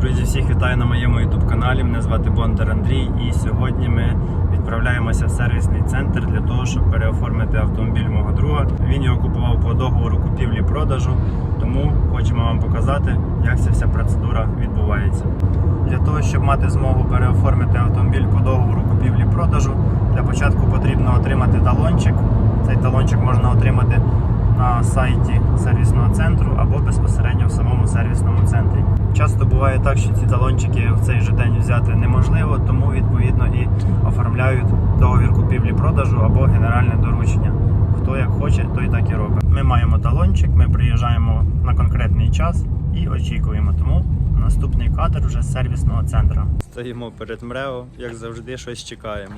Друзі, всіх вітаю на моєму YouTube каналі. Мене звати Бондар Андрій, і сьогодні ми відправляємося в сервісний центр для того, щоб переоформити автомобіль мого друга. Він його купував по договору купівлі-продажу, тому хочемо вам показати, як ця вся процедура відбувається. Для того, щоб мати змогу переоформити автомобіль по договору купівлі-продажу, для початку потрібно отримати талончик. Цей талончик можна отримати на сайті сервісного центру або безпосередньо в самому сервісному центрі. Часто буває так, що ці талончики в цей же день взяти неможливо, тому відповідно і оформляють договір купівлі-продажу або генеральне доручення. Хто як хоче, той так і робить. Ми маємо талончик, ми приїжджаємо на конкретний час і очікуємо. Тому наступний кадр вже з сервісного центру. Стоїмо перед МРЕО, як завжди, щось чекаємо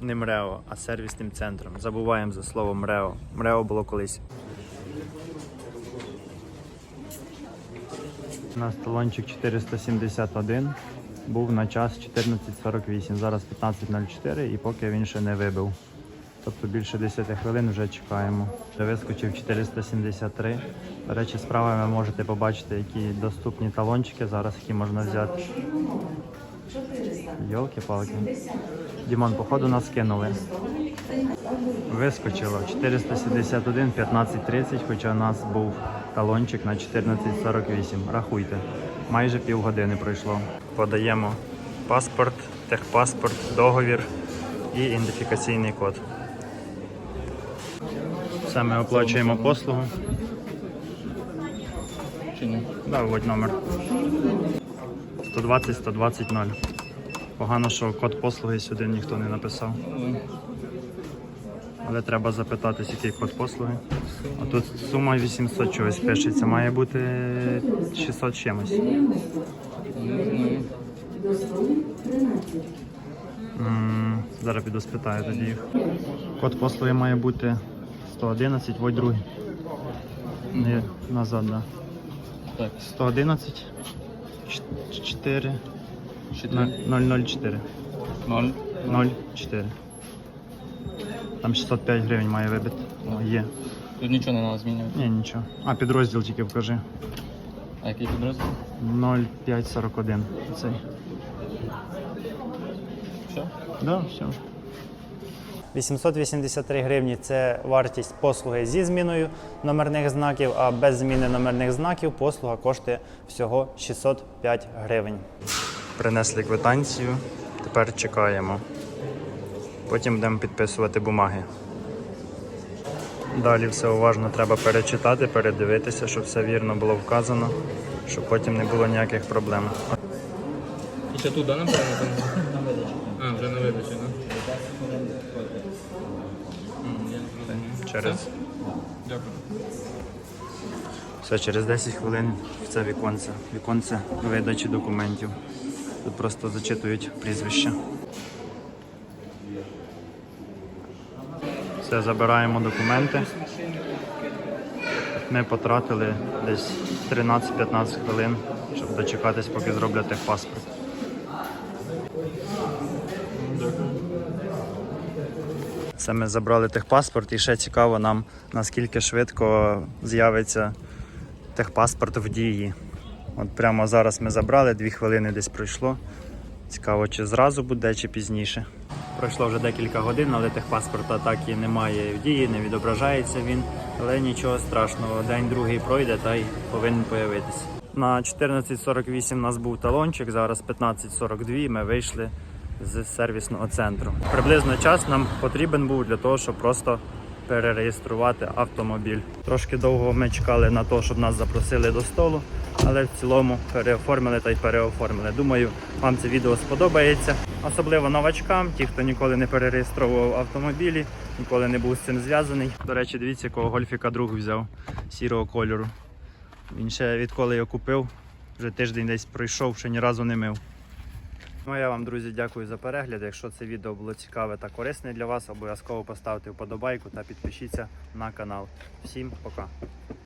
не МРЕО, а сервісним центром. Забуваємо за слово МРЕО. МРЕО було колись. У нас талончик 471 був на час 14.48, зараз 15.04 і поки він ще не вибив. Тобто більше 10 хвилин вже чекаємо. Вискочив 473. До речі, справа ви можете побачити, які доступні талончики зараз, які можна взяти. Йолки-палки. Дімон, походу нас кинули. Вискочило 471, 15.30, хоча у нас був талончик на 14.48. Рахуйте. Майже півгодини пройшло. Подаємо паспорт, техпаспорт, договір і ідентифікаційний код. Все, ми оплачуємо послугу. Чи ні? Да, вводь номер. 120 120 0. Погано, що код послуги сюди ніхто не написав. Але треба запитатись, який код послуги. А тут сума 800 чогось пишеться, має бути 600 чимось. М, Зараз піду спитаю тоді їх. Код послуги має бути 111, вводь другий. Не, назад, да. Так, 111 4 4, 004. 0. 0,4. Там 605 гривень має вибити. О, є. Тут нічого не треба змінювати. Ні, нічого. А, підрозділ тільки вкажи. А який підрозділ? 0,541. Цей. Що? Да, все. 883 гривні це вартість послуги зі зміною номерних знаків, а без зміни номерних знаків послуга коштує всього 605 гривень. Принесли квитанцію, тепер чекаємо. Потім будемо підписувати бумаги. Далі все уважно треба перечитати, передивитися, щоб все вірно було вказано, щоб потім не було ніяких проблем. І ще тут, да, напевно? А, вже на видачі, зрозумів. Через? Дякую. Все, через 10 хвилин в це віконце. Віконце видачі документів. Тут просто зачитують прізвище. Все, забираємо документи. Ми потратили десь 13-15 хвилин, щоб дочекатись, поки зроблять техпаспорт. Це ми забрали техпаспорт і ще цікаво нам, наскільки швидко з'явиться техпаспорт в дії. От прямо зараз ми забрали, дві хвилини десь пройшло. Цікаво, чи зразу буде, чи пізніше. Пройшло вже декілька годин, але техпаспорта так і немає в дії, не відображається він. Але нічого страшного, день другий пройде та й повинен появитися. На 14.48 у нас був талончик, зараз 15.42 ми вийшли з сервісного центру. Приблизно час нам потрібен був для того, щоб просто перереєструвати автомобіль. Трошки довго ми чекали на те, щоб нас запросили до столу, але в цілому переоформили та й переоформили. Думаю, вам це відео сподобається. Особливо новачкам, ті, хто ніколи не перереєстровував автомобілі, ніколи не був з цим зв'язаний. До речі, дивіться, якого гольфіка друг взяв сірого кольору. Він ще відколи його купив, вже тиждень десь пройшов, ще ні разу не мив. Ну я вам, друзі, дякую за перегляд. Якщо це відео було цікаве та корисне для вас, обов'язково поставте вподобайку та підпишіться на канал. Всім пока!